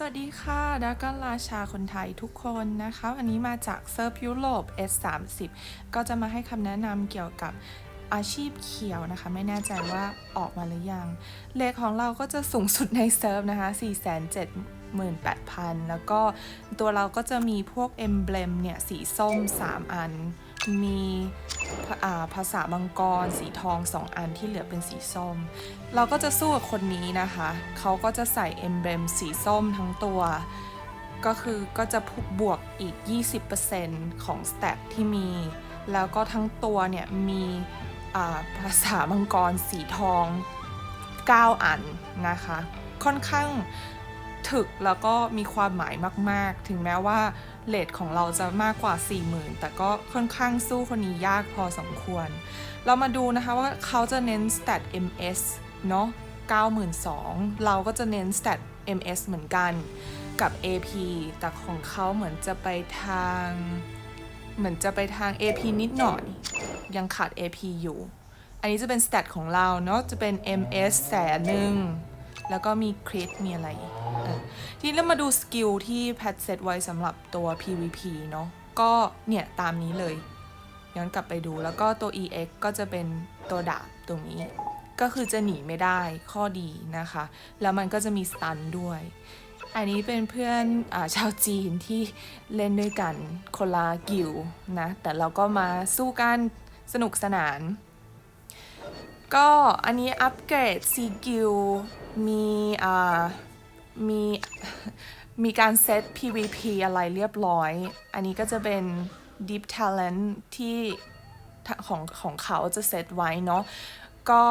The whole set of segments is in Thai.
สวัสดีค่ะดักกันราชาคนไทยทุกคนนะคะอันนี้มาจากเซิร์ฟยุโรป S30 ก็จะมาให้คำแนะนำเกี่ยวกับอาชีพเขียวนะคะ ไม่แน่ใจว่าออกมาหรือยัง เลขของเราก็จะสูงสุดในเซิร์ฟนะคะ 478,000 แล้วก็ตัวเราก็จะมีพวกเอมเบลมเนี่ย สีส้ม 3 อัน มีภาษาบังกร สีทอง2อันที่เหลือเป็นสีส้ม เราก็จะสู้กับคนนี้นะคะ เขาก็จะใส่เอ็มเบลมสีส้มทั้งตัว ก็คือก็จะบวกอีก 20%ของสแตทที่มี แล้วก็ทั้งตัวเนี่ยมีภาษามังกรสีทอง 9 อันนะคะ ค่อนข้างถึกแล้วก็มีความหมายมาก ๆ ถึงแม้ว่า เลทของเราจะมากกว่า 40,000 แต่ก็ค่อนข้างสู้คนนี้ยากพอสมควร เรามาดูนะคะว่าเขาจะเน้น stat ms เนาะ92,000 เราก็จะเน้น stat ms เหมือนกันกับ ap แต่ของเขาเหมือนจะไปทาง เหมือนจะไปทาง AP นิดหน่อย ยังขาด AP อยู่ อันนี้จะเป็น stat ของเราเนาะจะเป็น MS แสนหนึ่ง แล้วก็มีคริตมีอะไรเออทีนี้เรามาดูสกิลที่แพทเซตไว้สำหรับตัว PVP เนาะก็เนี่ย ตามนี้เลยย้อนกลับไปดูแล้วก็ตัว EX ก็จะเป็นตัวดาบตรงนี้ ก็คือจะหนีไม่ได้ข้อดีนะคะ แล้วมันก็จะมีสตันด้วย อันนี้เป็นเพื่อนอาชาวจีนที่เล่นด้วยกันคนละกิลด์นะ แต่เราก็มาสู้กันสนุกสนาน ก็อันนี้อัปเกรดซีกิลมีอ่ามีมีการเซต PVP อะไรเรียบร้อย อันนี้ก็จะเป็น Deep Talent ที่ของของเขาจะเซตไว้เนาะ ก็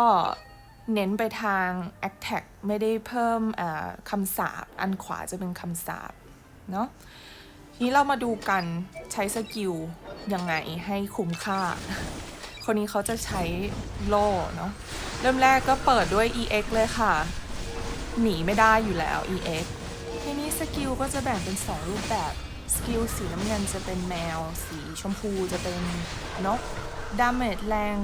เน้นไปทาง Attack ไม่ได้เพิ่มคำสาปอันขวาจะเป็นคำสาปเนาะ ทีนี้เรามาดูกันใช้สกิลยังไงให้คุ้มค่า คนนี้เขาจะใช้โล่เนาะเริ่มแรกก็เปิดด้วย EX เลยค่ะ หนีไม่ได้อยู่แล้ว EX ทีนี้สกิลก็จะแบ่งเป็น 2 รูปแบบสกิลสีน้ำเงินจะเป็นแมว สีชมพูจะเป็นนกดาเมจแรง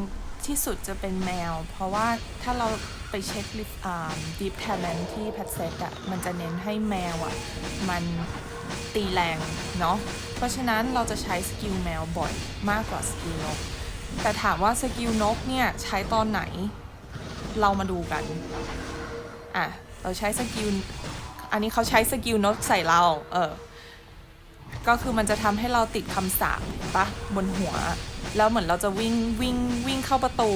ที่สุดจะเป็นแมว เพราะว่าถ้าเราไปเช็คลิฟอ่า Deep Talent ที่แพทเซตอะมันจะเน้นให้แมวอะมันตีแรงเนาะเพราะฉะนั้นเราจะใช้สกิลแมวบ่อยมากกว่าสกิลนก แต่ถามว่าสกิลนกเนี่ยใช้ตอนไหน เรามาดูกัน อะ เราใช้สกิล อันนี้เขาใช้สกิลนกใส่เรา เออ ก็คือมันจะทำให้เราติดคำสาปปะบนหัว แล้วเหมือนเราจะวิ่งวิ่งวิ่งเข้าประตู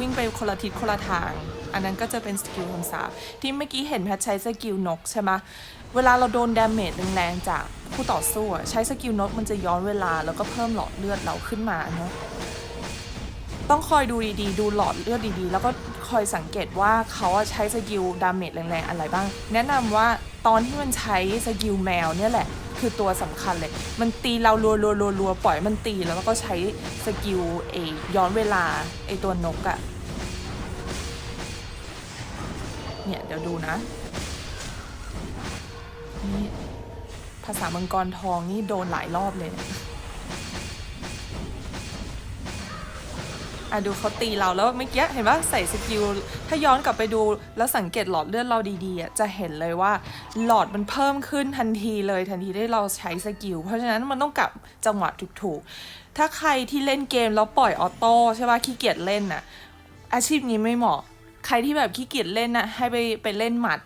วิ่งไปคนละทิศคนละทาง อันนั้นก็จะเป็นสกิลคำสาปที่เมื่อกี้เห็นแพทใช้สกิลนกใช่ไหมเวลาเราโดนดาเมจแรงๆจากผู้ต่อสู้ใช้สกิลนกมันจะย้อนเวลาแล้วก็เพิ่มหลอดเลือดเราขึ้นมาเนาะ ต้องคอยดูดีๆ ดูหลอดเลือดดีๆ แล้วก็คอยสังเกตว่าเขาใช้สกิลดาเมจแรงๆ อะไรบ้าง แนะนำว่าตอนที่มันใช้สกิลแมวเนี่ยแหละ คือตัวสำคัญเลย มันตีเรารัวๆๆๆปล่อยมันตีแล้วก็ใช้สกิลเอย้อนเวลาไอตัวนกอะเนี่ยเดี๋ยวดูนะนี่ภาษามังกรทองนี่โดนหลายรอบเลยเนี่ย อะดูเขาตีเราแล้วเมื่อกี้เห็นว่าใส่สกิล ถ้าย้อนกลับไปดูแล้วสังเกตหลอดเลือดเราดีๆอะจะเห็นเลยว่าหลอดมันเพิ่มขึ้นทันทีเลยทันทีที่เราใช้สกิล เพราะฉะนั้นมันต้องกลับจังหวะถูกๆ ถ้าใครที่เล่นเกมแล้วปล่อยออโต้ใช่ป่ะขี้เกียจเล่นน่ะอาชีพนี้ไม่เหมาะ ใครที่แบบขี้เกียจเล่นน่ะให้ไปไปเล่นหมัด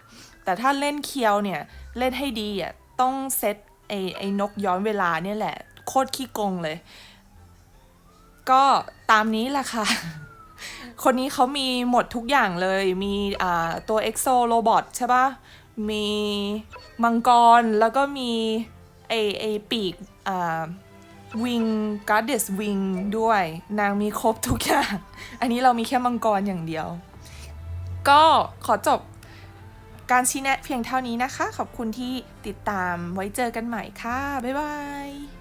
แต่ถ้าเล่นเคียวเนี่ยเล่นให้ดีอะต้องเซตไอ้ไอ้นกย้อนเวลาเนี่ยแหละโคตรขี้โกงเลย ก็ตามนี้แหละค่ะ คนนี้เขามีหมดทุกอย่างเลย มีตัวเอ็กโซโรบอทใช่ปะมีมังกร แล้วก็มีไอไอปีกอ่าวิงการ์ดเดสวิงด้วย นางมีครบทุกอย่าง อันนี้เรามีแค่มังกรอย่างเดียว ก็ขอจบการชี้แนะเพียงเท่านี้นะคะ ขอบคุณที่ติดตามไว้เจอกันใหม่ค่ะ บ๊ายบาย